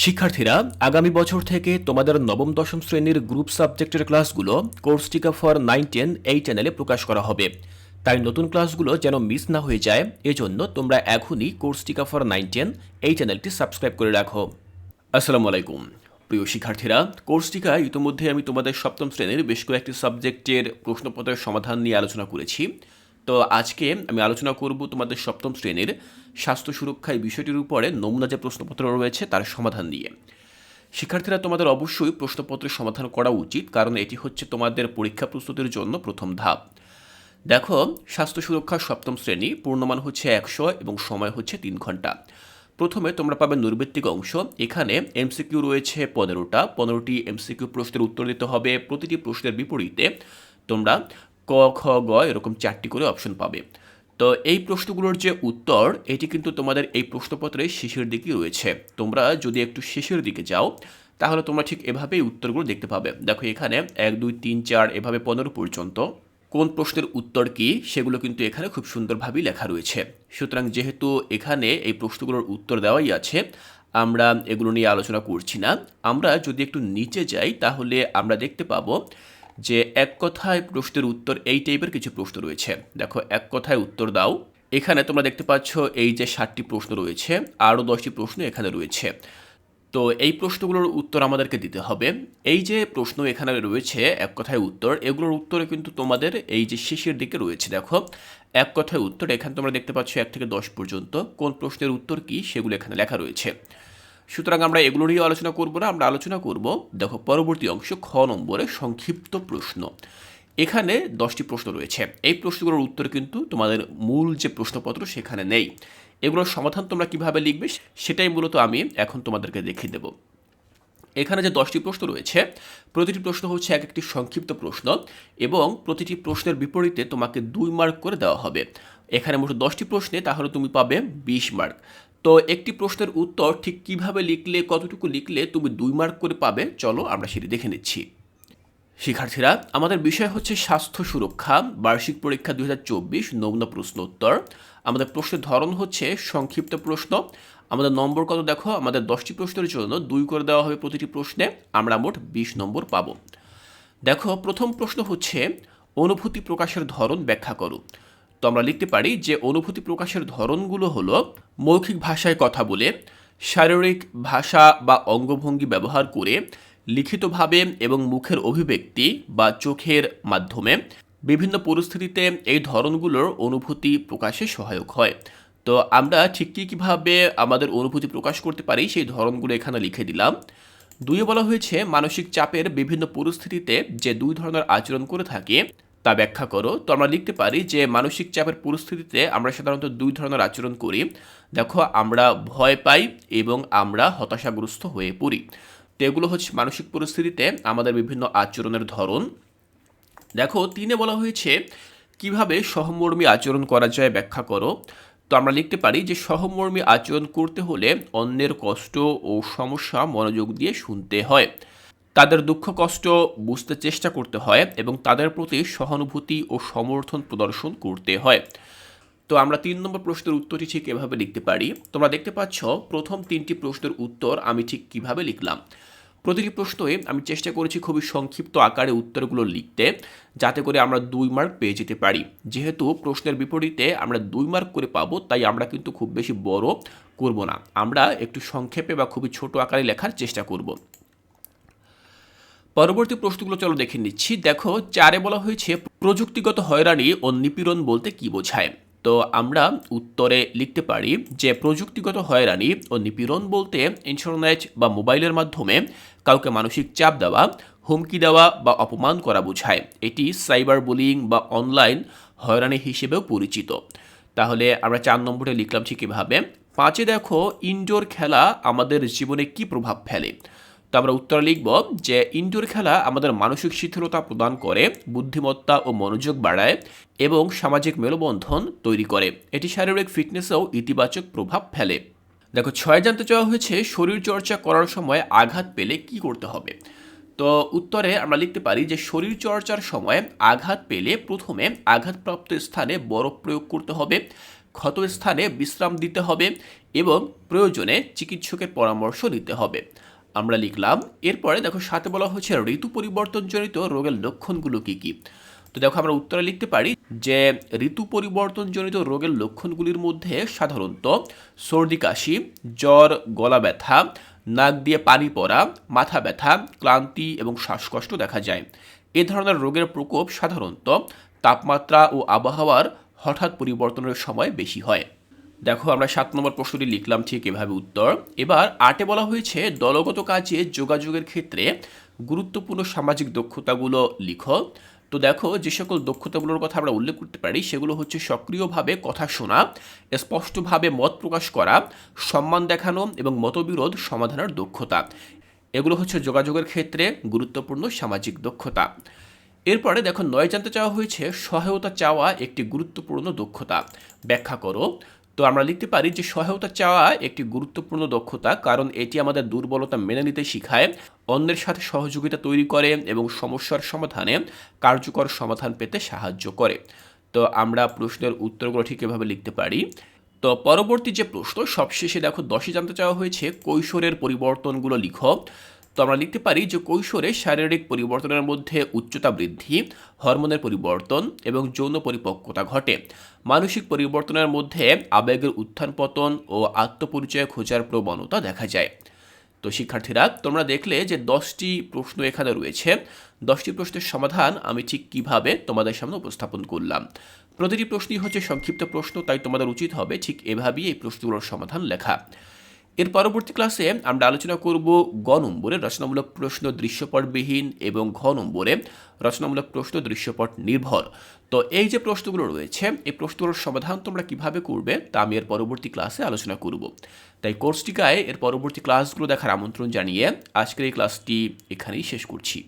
শিক্ষার্থীরা, আগামী বছর থেকে তোমাদের নবম, দশম শ্রেণির গ্রুপ সাবজেক্টের ক্লাসগুলো কোর্স টিকা ফর নাইন, টেন এই চ্যানেলে প্রকাশ করা হবে। তাই নতুন ক্লাসগুলো যেন মিস না হয়ে যায়, এজন্য তোমরা এখনই কোর্স টিকা ফর নাইন, টেন এই চ্যানেলটি সাবস্ক্রাইব করে রাখো। আসসালামু আলাইকুম। প্রিয় শিক্ষার্থীরা, কোর্স টিকা ইতিমধ্যে আমি তোমাদের সপ্তম শ্রেণির বেশ কয়েকটি সাবজেক্টের প্রশ্নপত্রের সমাধান নিয়ে আলোচনা করেছি। তো আজকে আমি আলোচনা করব তোমাদের সপ্তম শ্রেণির স্বাস্থ্য সুরক্ষায় বিষয়টির উপরে নমুনা যে প্রশ্নপত্র রয়েছে তার সমাধান দিয়ে শিক্ষার্থীরা তোমাদের অবশ্যই প্রশ্নপত্রের সমাধান করা উচিত, কারণ এটি হচ্ছে তোমাদের পরীক্ষা প্রস্তুতির জন্য প্রথম ধাপ। দেখো, স্বাস্থ্য সুরক্ষা সপ্তম শ্রেণি, পূর্ণমান হচ্ছে একশো এবং সময় হচ্ছে তিন ঘণ্টা। প্রথমে তোমরা পাবে নৈর্বৃত্তিক অংশ, এখানে এমসিকিউ রয়েছে পনেরোটা, পনেরোটি এমসিকিউ প্রশ্নের উত্তর দিতে হবে, প্রতিটি প্রশ্নের বিপরীতে তোমরা ক, খ, গ এরকম চারটি করে অপশন পাবে। তো এই প্রশ্নগুলোর যে উত্তর, এটি কিন্তু তোমাদের এই প্রশ্নপত্রের শেষের দিকে রয়েছে। তোমরা যদি একটু শেষের দিকে যাও, তাহলে তোমরা ঠিক এভাবেই উত্তরগুলো দেখতে পাবে। দেখো এখানে এক, দুই, তিন, চার, এভাবে পনেরো পর্যন্ত। কোন প্রশ্নের উত্তর কি, সেগুলো কিন্তু এখানে খুব সুন্দরভাবেই লেখা রয়েছে। সুতরাং যেহেতু এখানে এই প্রশ্নগুলোর উত্তর দেওয়াই আছে, আমরা এগুলো নিয়ে আলোচনা করছি না। আমরা যদি একটু নিচে যাই, তাহলে আমরা দেখতে পাবো যে এক কথায় প্রশ্নের উত্তর এই টাইপের কিছু প্রশ্ন রয়েছে। দেখো, এক কথায় উত্তর দাও। এখানে তোমরা দেখতে পাচ্ছ এই যে ষাটটি প্রশ্ন রয়েছে, আরও দশটি প্রশ্ন এখানে রয়েছে। তো এই প্রশ্নগুলোর উত্তর আমাদেরকে দিতে হবে। এই যে প্রশ্ন এখানে রয়েছে, এক কথায় উত্তর, এগুলোর উত্তরে কিন্তু তোমাদের এই যে শেষের দিকে রয়েছে। দেখো, এক কথায় উত্তর, এখানে তোমরা দেখতে পাচ্ছ এক থেকে দশ পর্যন্ত। কোন প্রশ্নের উত্তর কি, সেগুলো এখানে লেখা রয়েছে। সুতরাং আমরা এগুলো নিয়ে আলোচনা করব না, আমরা আলোচনা করব, দেখো, পরবর্তী অংশ খ নম্বরে সংক্ষিপ্ত প্রশ্ন। এখানে দশটি প্রশ্ন রয়েছে। এই প্রশ্নগুলোর উত্তর কিন্তু তোমাদের মূল যে প্রশ্নপত্র সেখানে নেই। এগুলোর সমাধান তোমরা কীভাবে লিখবে সেটাই মূলত আমি এখন তোমাদেরকে দেখিয়ে দেবো। এখানে যে দশটি প্রশ্ন রয়েছে, প্রতিটি প্রশ্ন হচ্ছে এক একটি সংক্ষিপ্ত প্রশ্ন এবং প্রতিটি প্রশ্নের বিপরীতে তোমাকে দুই মার্ক করে দেওয়া হবে। এখানে মোট দশটি প্রশ্নে তাহলে তুমি পাবে বিশ মার্ক। তো একটি প্রশ্নের উত্তর ঠিক কীভাবে লিখলে, কতটুকু লিখলে তুমি দুই মার্ক করে পাবে, চলো আমরা সেটি দেখে নিচ্ছি। শিক্ষার্থীরা, আমাদের বিষয় হচ্ছে স্বাস্থ্য সুরক্ষা, বার্ষিক পরীক্ষা দুই হাজার চব্বিশ, নমুনা প্রশ্ন উত্তর আমাদের প্রশ্নের ধরন হচ্ছে সংক্ষিপ্ত প্রশ্ন। আমাদের নম্বর কত দেখো? আমাদের দশটি প্রশ্নের জন্য দুই করে দেওয়া হবে প্রতিটি প্রশ্নে। আমরা মোট বিশ নম্বর পাব। দেখো, প্রথম প্রশ্ন হচ্ছে, অনুভূতি প্রকাশের ধরন ব্যাখ্যা করো। তো আমরা লিখতে পারি যে অনুভূতি প্রকাশের ধরনগুলো হলো মৌখিক ভাষায় কথা বলে, শারীরিক ভাষা বা অঙ্গভঙ্গি ব্যবহার করে, লিখিতভাবে এবং মুখের অভিব্যক্তি বা চোখের মাধ্যমে। বিভিন্ন পরিস্থিতিতে এই ধরনগুলোর অনুভূতি প্রকাশে সহায়ক হয়। তো আমরা ঠিক কী কীভাবে আমাদের অনুভূতি প্রকাশ করতে পারি সেই ধরনগুলো এখানে লিখে দিলাম। দুইয়ে বলা হয়েছে, মানসিক চাপের বিভিন্ন পরিস্থিতিতে যে দুই ধরনের আচরণ করে থাকে তা ব্যাখ্যা করো। তো আমরা লিখতে পারি যে, মানসিক চাপের পরিস্থিতিতে আমরা সাধারণত দুই ধরনের আচরণ করি। দেখো, আমরা ভয় পাই এবং আমরা হতাশাগ্রস্ত হয়ে পড়ি। তো এগুলো হচ্ছে মানসিক পরিস্থিতিতে আমাদের বিভিন্ন আচরণের ধরন। দেখো, তিনে বলা হয়েছে, কীভাবে সহমর্মী আচরণ করা যায় ব্যাখ্যা করো। তো আমরা লিখতে পারি যে, সহমর্মী আচরণ করতে হলে অন্যের কষ্ট ও সমস্যা মনোযোগ দিয়ে শুনতে হয়। তাদের দুঃখ, কষ্ট বুঝতে চেষ্টা করতে হয় এবং তাদের প্রতি সহানুভূতি ও সমর্থন প্রদর্শন করতে হয়। তো আমরা তিন নম্বর প্রশ্নের উত্তরটি ঠিক এভাবে লিখতে পারি। তোমরা দেখতে পাচ্ছ, প্রথম তিনটি প্রশ্নের উত্তর আমি ঠিক কীভাবে লিখলাম। প্রতিটি প্রশ্নে আমি চেষ্টা করেছি খুবই সংক্ষিপ্ত আকারে উত্তরগুলো লিখতে, যাতে করে আমরা দুই মার্ক পেয়ে যেতে পারি। যেহেতু প্রশ্নের বিপরীতে আমরা দুই মার্ক করে পাবো, তাই আমরা কিন্তু খুব বেশি বড় করব না। আমরা একটু সংক্ষেপে বা খুবই ছোট আকারে লেখার চেষ্টা করব। পরবর্তী প্রশ্নগুলো চলো দেখে নিচ্ছি। দেখো, চারে বলা হয়েছে, প্রযুক্তিগত হয়রানি ও নিপীড়ন বলতে কি বোঝায়? তো আমরা উত্তরে লিখতে পারি যে, প্রযুক্তিগত হয়রানি ও নিপীড়ন বলতে ইন্টারনেট বা মোবাইলের মাধ্যমে কাউকে মানসিক চাপ দেওয়া, হুমকি দেওয়া বা অপমান করা বোঝায়। এটি সাইবার বুলিং বা অনলাইন হয়রানি হিসেবেও পরিচিত। তাহলে আমরা চার নম্বরে লিখলাম ঠিক এভাবে, পাঁচে দেখো ইনডোর খেলা আমাদের জীবনে কি প্রভাব ফেলে? তো আমরা উত্তর লিখব যে ইনডোর খেলা আমাদের মানসিক শিথিলতা প্রদান করে, বুদ্ধিমত্তা ও মনোযোগ বাড়ায় এবং সামাজিক মেলবন্ধন তৈরি করে। এটি শারীরিক ফিটনেসেও ইতিবাচক প্রভাব ফেলে। দেখো, ছয় জানতে চাওয়া হয়েছে শরীর চর্চা করার সময় আঘাত পেলে কি করতে হবে? তো উত্তরে আমরা লিখতে পারি যে শরীর চর্চার সময় আঘাত পেলে প্রথমে আঘাতপ্রাপ্ত স্থানে বরফ প্রয়োগ করতে হবে, ক্ষত স্থানে বিশ্রাম দিতে হবে এবং প্রয়োজনে চিকিৎসকের পরামর্শ নিতে হবে। আমরা লিখলাম, এরপরে দেখো সাথে বলা হচ্ছে ঋতু পরিবর্তনজনিত রোগের লক্ষণগুলো কি কি? তো দেখো আমরা উত্তরে লিখতে পারি যে, ঋতু পরিবর্তনজনিত রোগের লক্ষণগুলির মধ্যে সাধারণত সর্দি, কাশি, জ্বর, গলা ব্যথা, নাক দিয়ে পানি পড়া, মাথা ব্যথা, ক্লান্তি এবং শ্বাসকষ্ট দেখা যায়। এ ধরনের রোগের প্রকোপ সাধারণত তাপমাত্রা ও আবহাওয়ার হঠাৎ পরিবর্তনের সময় বেশি হয়। দেখো, আমরা সাত নম্বর প্রশ্নটি লিখলাম ঠিক এভাবে উত্তর। এবার আটে বলা হয়েছে, দলগত কাজে যোগাযোগের ক্ষেত্রে গুরুত্বপূর্ণ সামাজিক দক্ষতাগুলো লিখো। তো দেখো, যে সকল দক্ষতাগুলোর কথা আমরা উল্লেখ করতে পারি, সেগুলো হচ্ছে সক্রিয়ভাবে কথা শোনা, স্পষ্টভাবে মত প্রকাশ করা, সম্মান দেখানো এবং মতবিরোধ সমাধানের দক্ষতা। এগুলো হচ্ছে যোগাযোগের ক্ষেত্রে গুরুত্বপূর্ণ সামাজিক দক্ষতা। এরপরে দেখো, নয় জানতে চাওয়া হয়েছে, সহায়তা চাওয়া একটি গুরুত্বপূর্ণ দক্ষতা। ব্যাখ্যা করো। তো আমরা লিখতে পারি যে সহায়তা চাওয়া একটি গুরুত্বপূর্ণ দক্ষতা, কারণ এটি আমাদের দুর্বলতা মেনে নিতে শিখায়, অন্যের সাথে সহযোগিতা তৈরি করে এবং সমস্যার সমাধানে কার্যকর সমাধান পেতে সাহায্য করে। তো আমরা প্রশ্নের উত্তরগুলো ঠিক এভাবে লিখতে পারি। তো পরবর্তী যে প্রশ্ন, সবশেষে দেখো দশে জানতে চাওয়া হয়েছে, কৈশোরের পরিবর্তনগুলো লিখো। তো আমরা লিখতে পারি যে কৈশোরে শারীরিক পরিবর্তনের মধ্যে উচ্চতা বৃদ্ধি, হরমোনের পরিবর্তন এবং যৌন পরিপক্কতা ঘটে। মানসিক পরিবর্তনের মধ্যে আবেগের উত্থান পতন ও আত্মপরিচয় খোঁজার প্রবণতা দেখা যায়। তো শিক্ষার্থীরা, তোমরা দেখলে যে দশটি প্রশ্ন এখানে রয়েছে। দশটি প্রশ্নের সমাধান আমি ঠিক কীভাবে তোমাদের সামনে উপস্থাপন করলাম। প্রতিটি প্রশ্নই হচ্ছে সংক্ষিপ্ত প্রশ্ন, তাই তোমাদের উচিত হবে ঠিক এভাবেই এই প্রশ্নগুলোর সমাধান লেখা। এর পরবর্তী ক্লাসে আমরা আলোচনা করব গ নম্বরে রচনামূলক প্রশ্ন দৃশ্যপটবিহীন এবং ঘ নম্বরে রচনামূলক প্রশ্ন দৃশ্যপট নির্ভর। তো এই যে প্রশ্নগুলো রয়েছে, এই প্রশ্নগুলোর সমাধান তোমরা কীভাবে করবে তা আমি এর পরবর্তী ক্লাসে আলোচনা করব। তাই কোর্সটিকায় এর পরবর্তী ক্লাসগুলো দেখার আমন্ত্রণ জানিয়ে আজকের এই ক্লাসটি এখানেই শেষ করছি।